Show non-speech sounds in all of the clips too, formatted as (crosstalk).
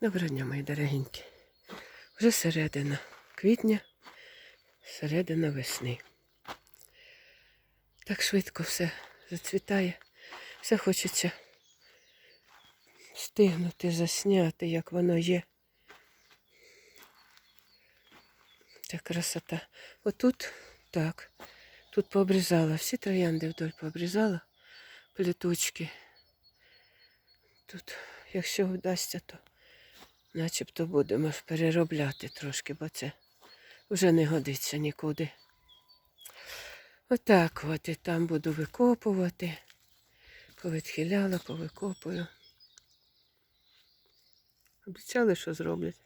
Доброго дня, мої дорогенькі. Вже середина квітня, середина весни. Так швидко все зацвітає. Все хочеться встигнути засняти, як воно є. Це красота. Отут так. Тут пообрізала. Всі троянди вдоль пообрізала. Пліточки. Тут, якщо вдасться, то начебто будемо переробляти трошки, бо це вже не годиться нікуди. Отак от і там буду викопувати. Повідхиляла, повикопую. Обіцяли, що зроблять.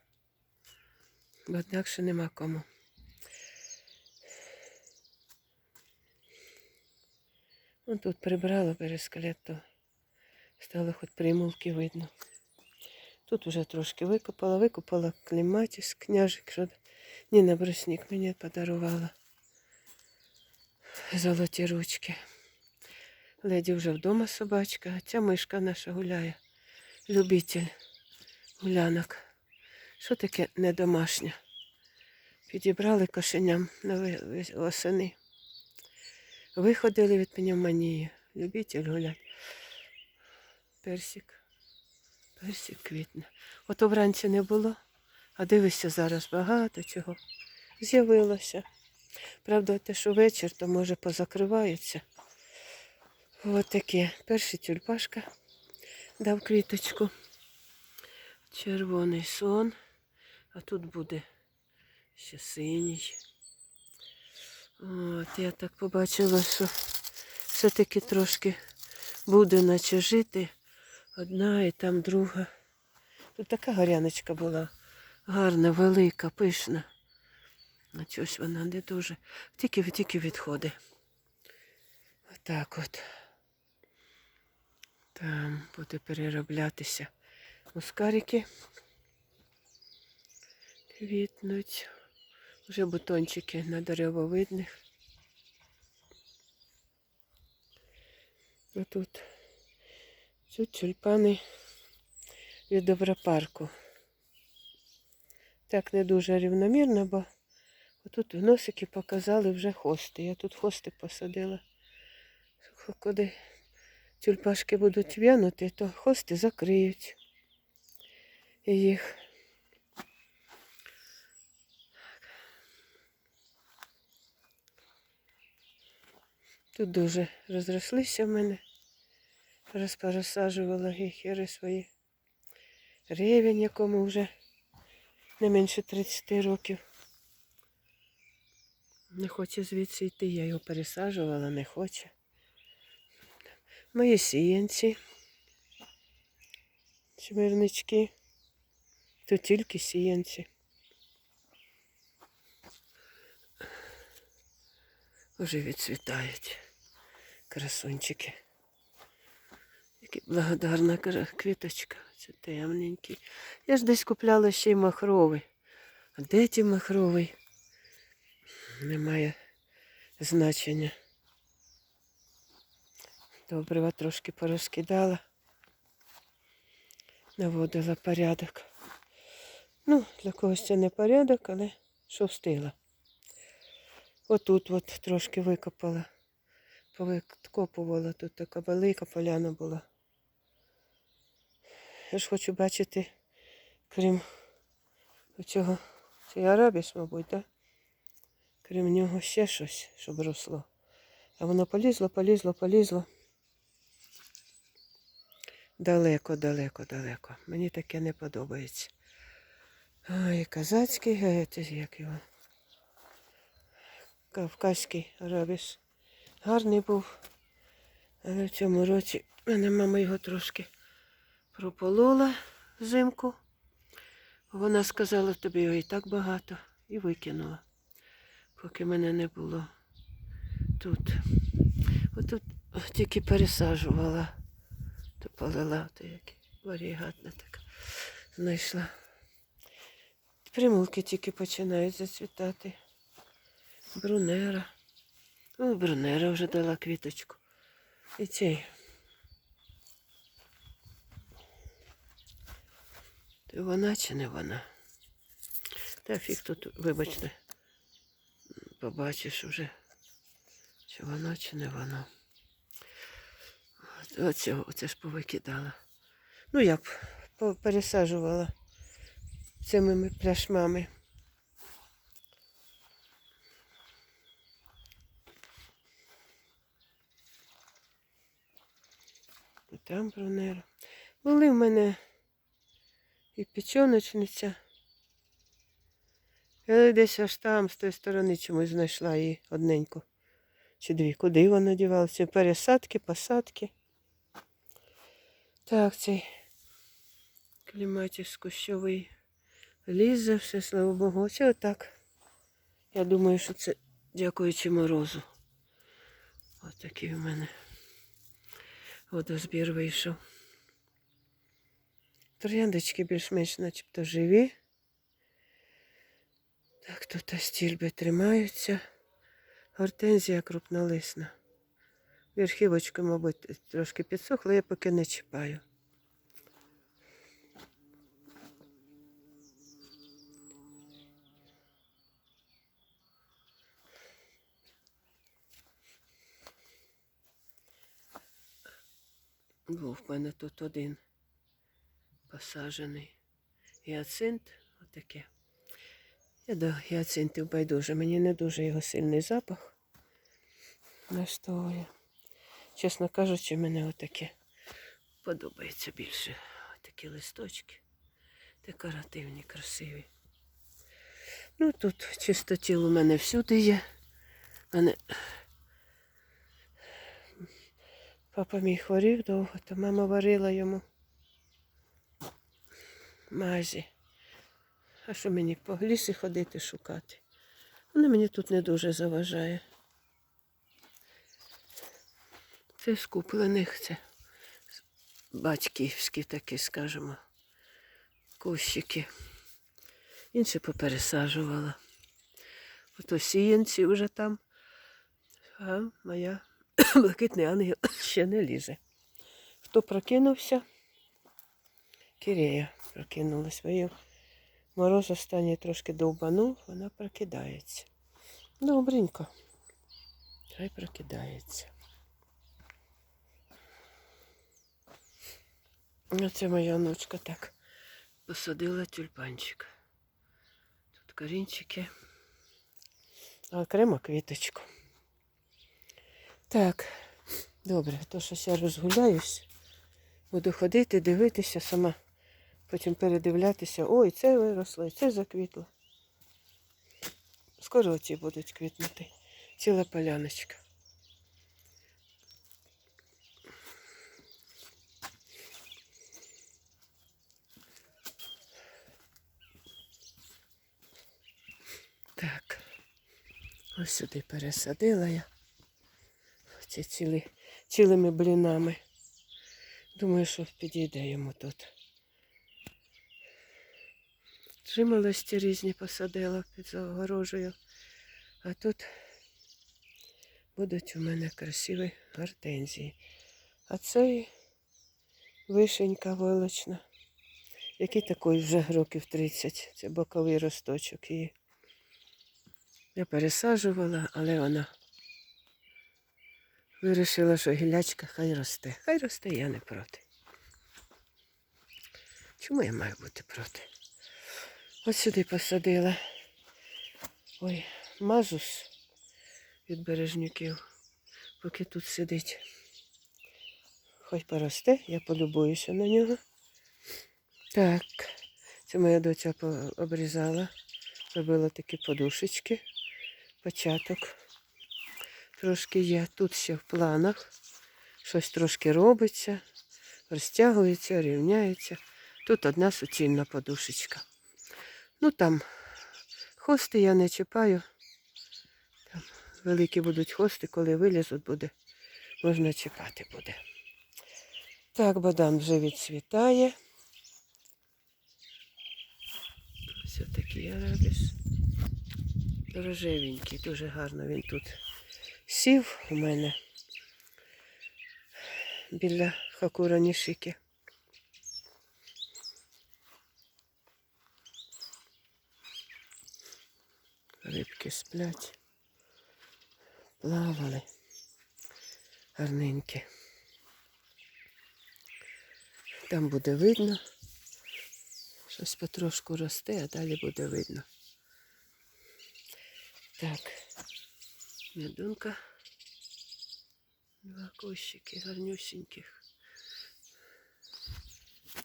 Бо інакше нема кому. Ну, тут прибрала перескелет, то стало хоч примулки видно. Тут вже трошки викопала, викопала кліматіс, княжик, що Ніна Бруснік мені подарувала. Золоті ручки. Леді вже вдома собачка, а ця мишка наша гуляє. Любитель гулянок. Що таке недомашня? Підібрали кошеням на осени. Виходили від пневмонії. Любитель гулять. Персик. Персик квітне. Ото вранці не було, а дивишся зараз багато чого. З'явилося. Правда, те, що вечір, то може позакриваються. Ось таке. Перший тюльпашка дав квіточку. Червоний сон. А тут буде ще синій. От, я так побачила, що все-таки трошки буде наче жити. Одна і там друга. Тут така горяночка була. Гарна, велика, пишна. А чогось вона не дуже. Тільки тільки відходи. Отак от. Там буде перероблятися мускарики. Квітнуть. Вже бутончики на деревовидних. Отут. Тут тюльпани від добропарку. Так не дуже рівномірно, бо отут в носики показали вже хости. Я тут хости посадила. Куди тюльпашки будуть в'янути, то хости закриють їх. Тут дуже розрослися в мене. Розпорозсаджувала гіхери свої. Ревень, якому вже не менше 30 років. Не хоче звідси йти, я його пересаджувала, не хоче. Мої сіянці. Чмирнички. Тут тільки сіянці. Уже відцвітають красунчики. Які благодарна квіточка. Це темненький. Я ж десь купляла ще й махровий. А де ті махровий? Немає значення. Добрива трошки порозкидала. Наводила порядок. Ну, для когось це не порядок, але що встигла. Отут от трошки викопала. Повикопувала, тут така велика поляна була. Я ж хочу бачити, крім цього, це арабіс, мабуть? Да? Крім нього ще щось, щоб росло. А воно полізло, полізло, полізло. Далеко, далеко, далеко. Мені таке не подобається. Ой, казацький геть, як його. Кавказький арабіс. Гарний був. Але в цьому році мене мама його трошки прополола взимку. Вона сказала, тобі його і так багато, і викинула, поки мене не було тут. Отут тільки пересаджувала, то полила, то як варігатна така знайшла. Примулки тільки починають зацвітати. Брунера. Ну, брунера вже дала квіточку. І цей То вона чи не вона? Та фіг тут, вибачте, побачиш вже, чи вона, чи не вона. Оце, оце ж повикидала. Ну, я б пересаджувала цими пляшмами. І там бронера. Були в мене і печоночниця. Я десь аж там, з тої сторони чомусь знайшла її одненьку. Чи дві. Куди вона дівалася? Пересадки, посадки. Так, цей кліматіс кущовий лізе, все, слава Богу. Оце отак. Я думаю, що це дякуючи морозу. Ось такий у мене водозбір вийшов. Трояндочки більш-менш начебто живі. Так, тут стільби тримаються. Гортензія крупнолисна. Верхівочка, мабуть, трошки підсохла, я поки не чіпаю. Був в мене тут один посаджений гіацинт, отаке. Я до гіацинтів байдуже, мені не дуже його сильний запах наштовує. Чесно кажучи, мене отаке подобається більше. Такі листочки. Декоративні, красиві. Ну тут чистотіл у мене всюди є. Мене папа мій хворів довго, то мама варила йому мазі. А що мені по лісі ходити шукати? Вона мені тут не дуже заважає. Це з куплених, це батьківські такі, скажімо, кущики. Інші попересаджувала. Ото сіянці вже там, а моя (coughs) блакитний ангел ще не лізе. Хто прокинувся? Кирея прокинулась. Виїв. Мороз останній трошки довбанув, вона прокидається. Добренько. Хай прокидається. Оце моя онучка так посадила тюльпанчик. Тут корінчики, а окремо квіточку. Так, добре, то щось я розгуляюсь. Буду ходити, дивитися сама. Потім передивлятися. Ой, це виросло, і це заквітло. Скоро оці будуть квітнути. Ціла поляночка. Так. Ось сюди пересадила я. Оці цілі, цілими блінами. Думаю, що підійде йому тут. Жимолості різні посадила під загорожею. А тут будуть у мене красиві гортензії. А це вишенька волочна. Який такий вже років 30. Це боковий росточок її. Я пересаджувала, але вона вирішила, що гілячка хай росте. Хай росте, я не проти. Чому я маю бути проти? Ось сюди посадила. Ой, мазус від бережнюків, поки тут сидить. Хоч поросте, я полюбуюся на нього. Так, це моя по- обрізала, робила такі подушечки, початок. Трошки є. Тут ще в планах. Щось трошки робиться, розтягується, рівняється. Тут одна суцільна подушечка. Ну там хости я не чіпаю. Там великі будуть хости, коли вилізуть буде, можна чіпати буде. Так, Богдан вже відцвітає. Ось такий арабіс. Рожевенький, дуже гарно він тут сів у мене біля хакура Рибки сплять. Плавали. Гарненькі. Там буде видно. Щось потрошку росте, а далі буде видно. Так. Медунка. Два кущики гарнюсіньких.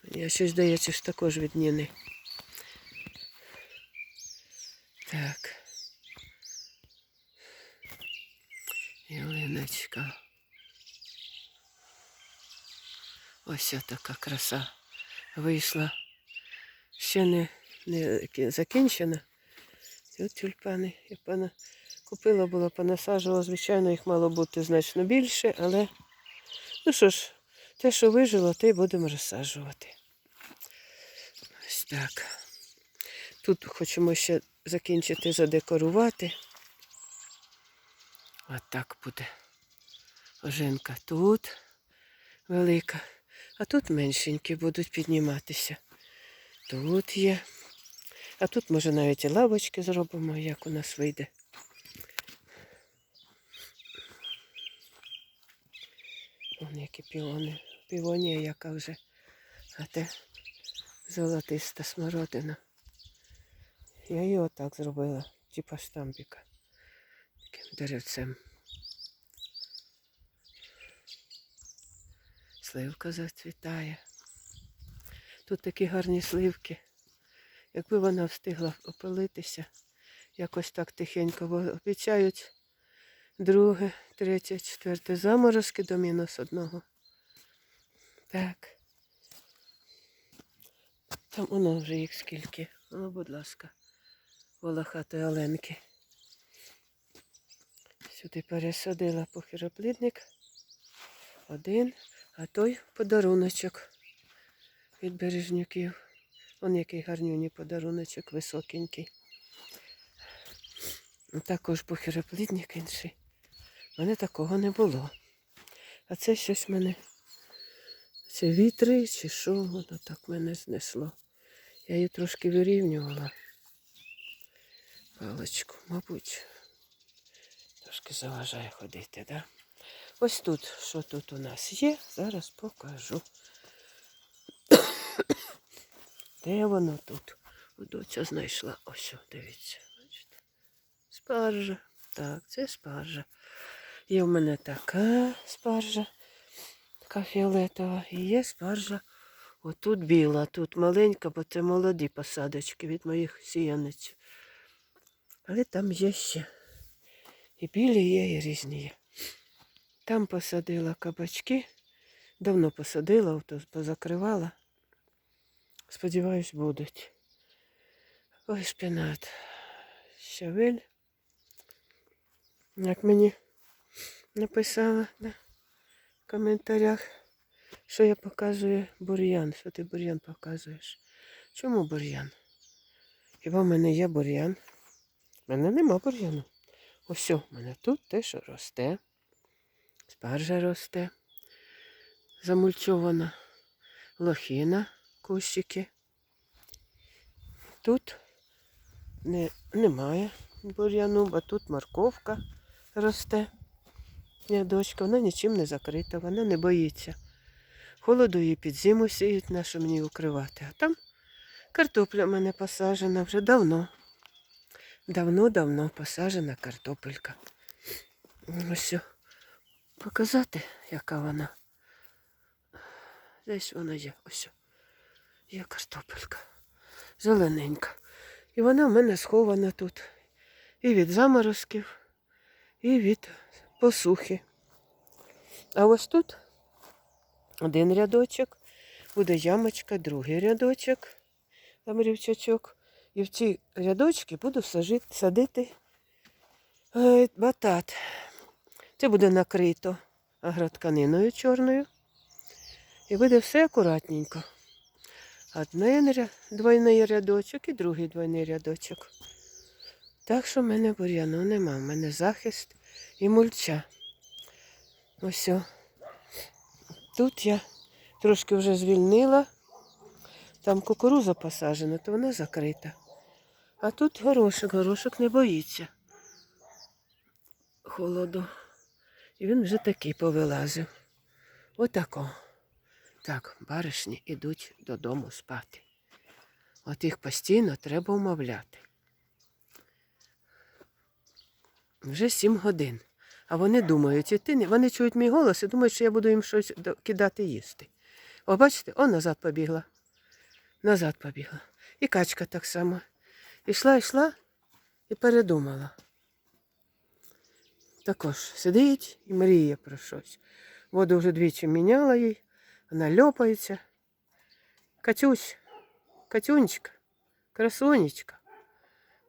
Я щось здається, що також від Ніни. Так. Ялиночка. Ось така краса вийшла. Ще не, не закінчена. Тут тюльпани. Я пана купила було, понасаджувала. Звичайно, їх мало бути значно більше, але ну що ж, те, що вижило, те й будемо розсаджувати. Ось так. Тут хочемо ще закінчити задекорувати. От так буде. Ожинка тут велика, а тут меншенькі будуть підніматися. Тут є. А тут, може, навіть і лавочки зробимо, як у нас вийде. Вон які піони. Півонія, яка вже. А те золотиста смородина. Я її отак зробила, типа штампіка. Таким деревцем. Сливка зацвітає. Тут такі гарні сливки. Якби вона встигла опилитися, якось так тихенько, бо обіцяють друге, третє, четверте заморозки до мінус одного. Так. Там воно вже їх скільки. Ну, будь ласка, волохатої оленки. Сюди пересадила похироплідник. Один, а той подаруночок від бережнюків. Он який гарнюній подаруночок високенький. Також похироплідник інший. У мене такого не було. А це щось мене. Це вітри чи що, воно так мене знесло. Я її трошки вирівнювала. Паличку, мабуть. Трошки заважає ходити, да? Ось тут, що тут у нас є, зараз покажу. Де воно тут? Доця знайшла. Ось, дивіться. Бачите? Спаржа. Так, це спаржа. Є в мене така спаржа, така фіолетова. І є спаржа. Отут біла, тут маленька, бо це молоді посадочки від моїх сіяниць. Але там є ще. І білі є, і різні є. Там посадила кабачки. Давно посадила, ото позакривала. Сподіваюсь, будуть. Ой, шпинат. Щавель. Як мені написала в коментарях, що я показую бур'ян. Що ти бур'ян показуєш? Чому бур'ян? Хіба в мене є бур'ян? У мене нема бур'яну. Ось у мене тут те, що росте. Спаржа росте. Замульчована лохина, кущики. Тут не, немає бур'яну, бо тут морковка росте. Дочка, вона нічим не закрита, вона не боїться. Холоду її під зиму сіють, на що мені укривати. А там картопля в мене посаджена вже давно. Давно-давно посаджена картопелька. Ось. Показати, яка вона. Десь вона є. Ось. Є картопелька. Зелененька. І вона в мене схована тут. І від заморозків, і від посухи. А ось тут один рядочок, буде ямочка, другий рядочок, там рівчачок. І в ці рядочки буду сажити, садити е, батат. Це буде накрито агротканиною чорною. І буде все акуратненько. Один двойний рядочок і другий двойний рядочок. Так що в мене бур'яну нема. У мене захист і мульча. Ось. Тут я трошки вже звільнила. Там кукуруза посаджена, то вона закрита. А тут горошок, горошок не боїться холоду. І він вже такий повилазив. Отако. Так, баришні йдуть додому спати. От їх постійно треба умовляти. Вже сім годин. А вони думають, іти, не- вони чують мій голос і думають, що я буду їм щось кидати їсти. О, бачите, о, назад побігла. Назад побігла. І качка так само. Ішла, йшла і передумала. Також сидить і мріє про щось. Воду вже двічі міняла їй, вона льопається. Катюсь, Катюнечка, красунечка.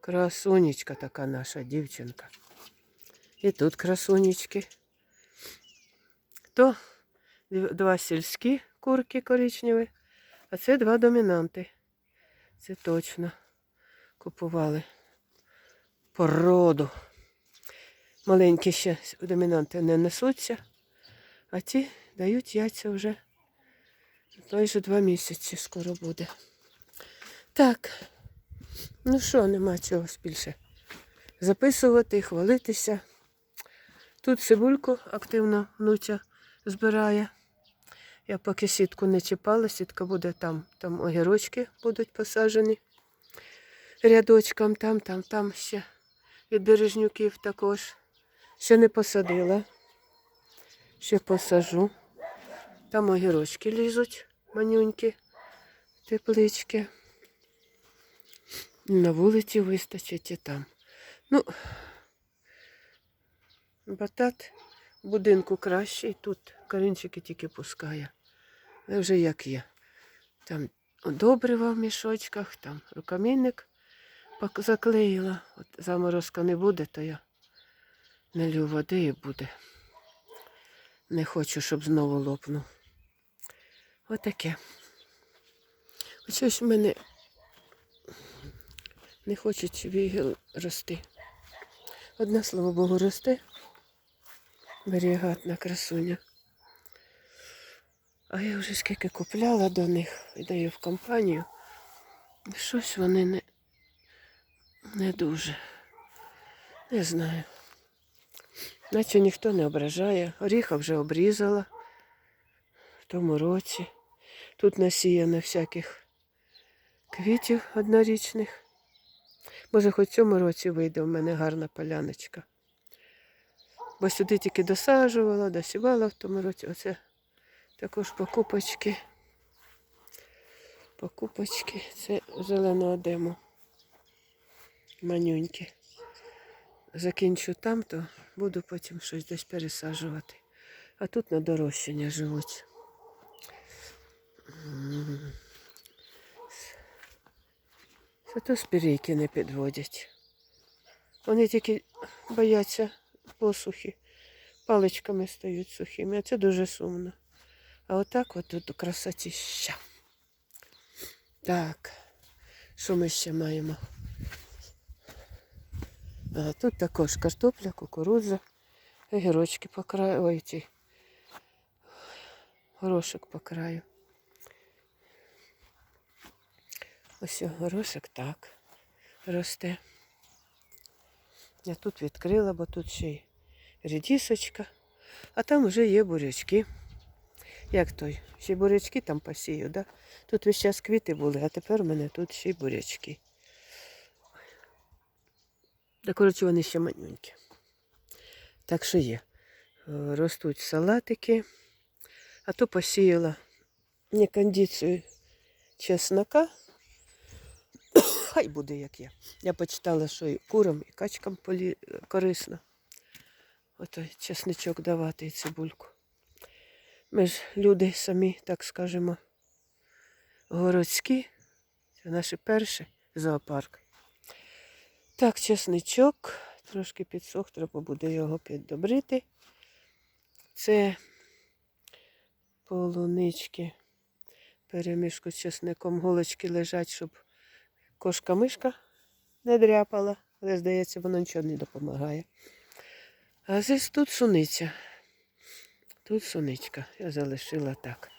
Красунечка така наша дівчинка. І тут красунечки. То два сільські курки коричневі, а це два домінанти. Це точно купували породу. Маленькі ще домінанти не несуться, а ті дають яйця вже той же два місяці скоро буде. Так, ну що, нема чого більше записувати, хвалитися. Тут цибульку активно внуця збирає. Я поки сітку не чіпала, сітка буде там, там огірочки будуть посаджені рядочком, там, там, там ще від бережнюків також. Ще не посадила. Ще посажу. Там огірочки лізуть, манюнькі, теплички. На вулиці вистачить і там. Ну, батат в будинку кращий, тут корінчики тільки пускає. Але вже як є. Там добрива в мішочках, там рукомійник заклеїла. От заморозка не буде, то я налью води і буде. Не хочу, щоб знову лопнув. Отаке. Щось в мене не хочуть вігіл рости. Одне слово Богу росте. Варігатна красуня. А я вже скільки купляла до них і даю в компанію. Щось вони не, не дуже. Не знаю. Наче ніхто не ображає. Оріха вже обрізала в тому році. Тут насіяно всяких квітів однорічних. Може, хоч в цьому році вийде в мене гарна поляночка. Бо сюди тільки досаджувала, досівала в тому році. Оце також покупочки. Покупочки. Це зеленого диму. Манюнькі. Закінчу там, то буду потім щось десь пересаджувати. А тут на дорощення живуть. Зато спірійки не підводять. Вони тільки бояться посухи, паличками стають сухими, а це дуже сумно. А отак от тут красотіща. Так, що ми ще маємо? Тут також картопля, кукурудза, огірочки по краю, ой, ті, горошок по краю. Ось горошок так росте. Я тут відкрила, бо тут ще й редісочка, а там вже є бурячки. Як той? Ще й бурячки там посію, да? Тут весь час квіти були, а тепер у мене тут ще й бурячки. Та коротше вони ще манюнькі. Так що є. Е, Ростуть салатики, а то посіяла не кондицію чеснока. (coughs) Хай буде як є. Я почитала, що і курам, і качкам полі... корисно. Ото чесничок давати і цибульку. Ми ж люди самі, так скажемо, городські. Це наш перший зоопарк. Так, чесничок, трошки підсох, треба буде його піддобрити. Це полунички. Перемішку з чесником голочки лежать, щоб кошка-мишка не дряпала, але, здається, воно нічого не допомагає. А здесь тут суниця. Тут суничка. Я залишила так.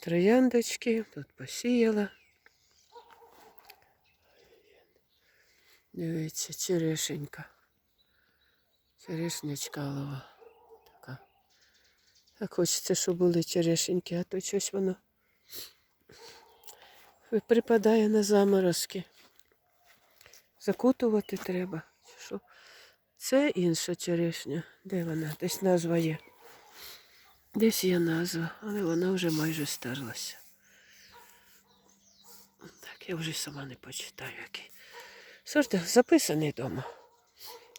Трояндочки, тут посіяла. Дивіться, черешенька. Черешнячка лова. Така. Так хочеться, щоб були черешеньки, а то щось воно припадає на заморозки. Закутувати треба. Що? Це інша черешня. Де вона? Десь назва є. Десь є назва, але вона вже майже стерлася. Так, я вже сама не почитаю, який. Сорт записаний вдома.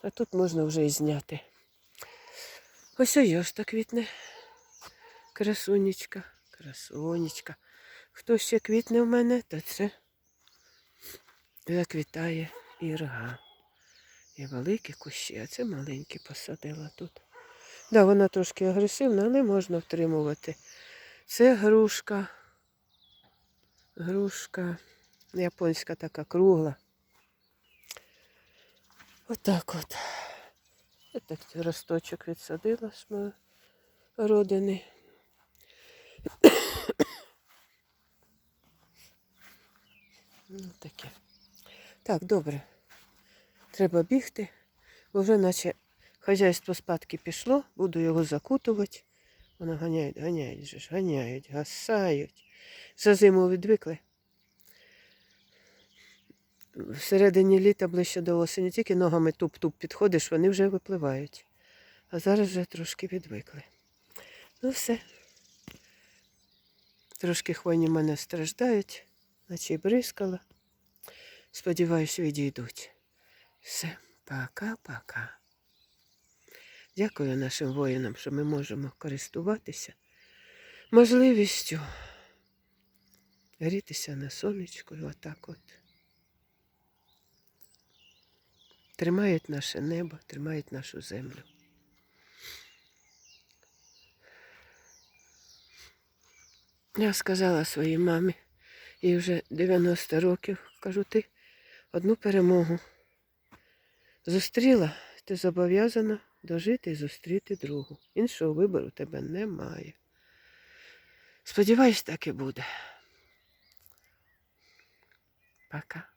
А тут можна вже і зняти. Ось йошта квітне. Красунечка, красунечка. Хто ще квітне в мене, то це заквітає ірга. Є великі кущі, а це маленькі посадила тут. Да, вона трошки агресивна, але можна втримувати. Це грушка. Грушка японська така кругла. Отак от. Я так росточок відсадила з моєї родини. Ну, таке. Так, добре. Треба бігти, бо вже наче хазяйство спадки пішло, буду його закутувати. Вони ганяють, ганяють ж, ганяють, гасають. За зиму відвикли. Всередині літа ближче до осені, тільки ногами туп-туп підходиш, вони вже випливають. А зараз вже трошки відвикли. Ну все. Трошки хвойні в мене страждають, наче й бризкала. Сподіваюсь, відійдуть. Все, пока-пока. Дякую нашим воїнам, що ми можемо користуватися можливістю грітися на сонечку отак от. Тримають наше небо, тримають нашу землю. Я сказала своїй мамі, їй вже 90 років, кажу, ти одну перемогу зустріла, ти зобов'язана дожити і зустріти другу. Іншого вибору тебе немає. Сподіваюсь, так і буде. Пока.